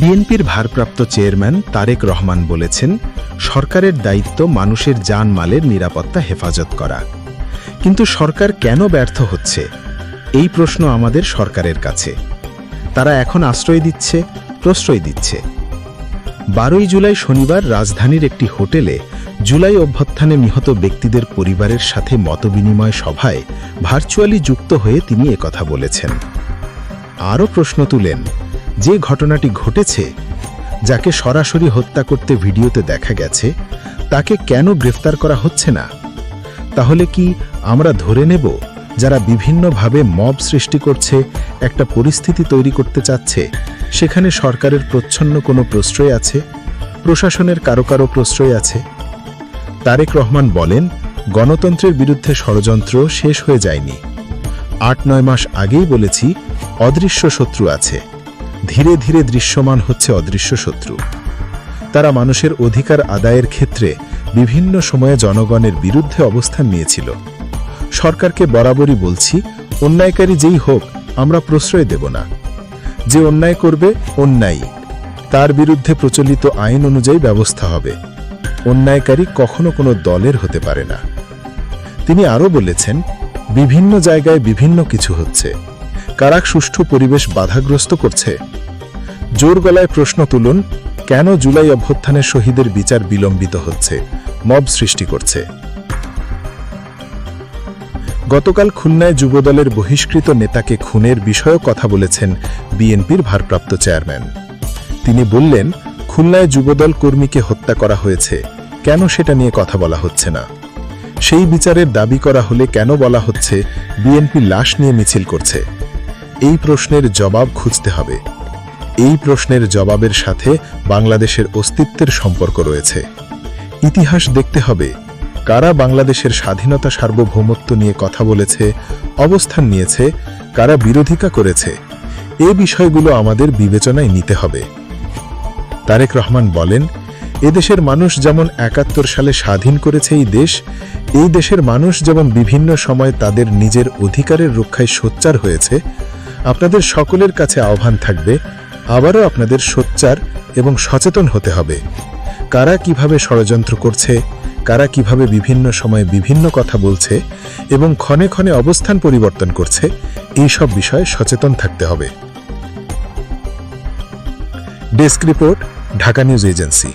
বিএনপির ভারপ্রাপ্ত চেয়ারম্যান তারেক রহমান বলেছেন, সরকারের দায়িত্ব মানুষের জানমালের নিরাপত্তা হেফাজত করা। কিন্তু সরকার কেন ব্যর্থ হচ্ছে? এই প্রশ্ন আমাদের সরকারের কাছে। তারা এখন আশ্রয় দিচ্ছে, প্রশ্রয় দিচ্ছে। বারোই জুলাই শনিবার রাজধানীর একটি হোটেলে জুলাই অভ্যুত্থানে নিহত ব্যক্তিদের পরিবারের সাথে মতবিনিময় সভায় ভার্চুয়ালি যুক্ত হয়ে তিনি একথা বলেছেন। আরও প্রশ্ন তুলেন যে ঘটনাটি ঘটেছে, যাকে সরাসরি হত্যা করতে ভিডিওতে দেখা গেছে, তাকে কেন গ্রেফতার করা হচ্ছে না? তাহলে কি আমরা ধরে নেব যারা বিভিন্নভাবে মব সৃষ্টি করছে, একটা পরিস্থিতি তৈরি করতে চাচ্ছে, সেখানে সরকারের প্রচ্ছন্ন কোনো প্রশ্রয় আছে? প্রশাসনের কারও কারও প্রশ্রয় আছে? তারেক রহমান বলেন, গণতন্ত্রের বিরুদ্ধে ষড়যন্ত্র শেষ হয়ে যায়নি। আট নয় মাস আগেই বলেছি, অদৃশ্য শত্রু আছে। ধীরে ধীরে দৃশ্যমান হচ্ছে অদৃশ্য শত্রু। তারা মানুষের অধিকার আদায়ের ক্ষেত্রে বিভিন্ন সময়ে জনগণের বিরুদ্ধে অবস্থান নিয়েছিল। সরকারকে বরাবরই বলছি, অন্যায়কারী যেই হোক, আমরা প্রশ্রয় দেব না। যে অন্যায় করবে অন্যায়ী তার বিরুদ্ধে প্রচলিত আইন অনুযায়ী ব্যবস্থা হবে। অন্যায়কারী কখনো কোনো দলের হতে পারে না। তিনি আরও বলেছেন, বিভিন্ন জায়গায় বিভিন্ন কিছু হচ্ছে। কারাক সুষ্ঠু পরিবেশ বাধাগ্রস্ত করছে। জোর গলায় প্রশ্ন তুলুন, কেন জুলাই অভ্যুত্থানের শহীদের বিচার বিলম্বিত হচ্ছে? মব সৃষ্টি করছে। গতকাল খুলনায় যুবদলের বহিষ্কৃত নেতাকে খুনের বিষয়েও কথা বলেছেন বিএনপির ভারপ্রাপ্ত চেয়ারম্যান। তিনি বললেন, খুলনায় যুবদল কর্মীকে হত্যা করা হয়েছে, কেন সেটা নিয়ে কথা বলা হচ্ছে না? সেই বিচারের দাবি করা হলে কেন বলা হচ্ছে, বিএনপি লাশ নিয়ে মিছিল করছে। এই প্রশ্নের জবাব খুঁজতে হবে। এই প্রশ্নের জবাবের সাথে বাংলাদেশের অস্তিত্বের সম্পর্ক রয়েছে। ইতিহাস দেখতে হবে, কারা বাংলাদেশের স্বাধীনতা সার্বভৌমত্ব নিয়ে কথা বলেছে, অবস্থান নিয়েছে, কারা বিরোধিতা করেছে, এ বিষয়গুলো আমাদের বিবেচনায় নিতে হবে। তারেক রহমান বলেন, এদেশের মানুষ যেমন একাত্তর সালে স্বাধীন করেছে এই দেশ, এই দেশের মানুষ যেমন বিভিন্ন সময় তাদের নিজের অধিকারের রক্ষায় সোচ্চার হয়েছে আপনাদের সকলের কাছে আহ্বান থাকবে, আবারও আপনাদের সোচ্চার এবং সচেতন হতে হবে। কারা কীভাবে ষড়যন্ত্র করছে, কারা কীভাবে বিভিন্ন সময়ে বিভিন্ন কথা বলছে এবং ক্ষণে ক্ষণে অবস্থান পরিবর্তন করছে, এই সব বিষয়ে সচেতন থাকতে হবে। Desk report, Dhaka news agency.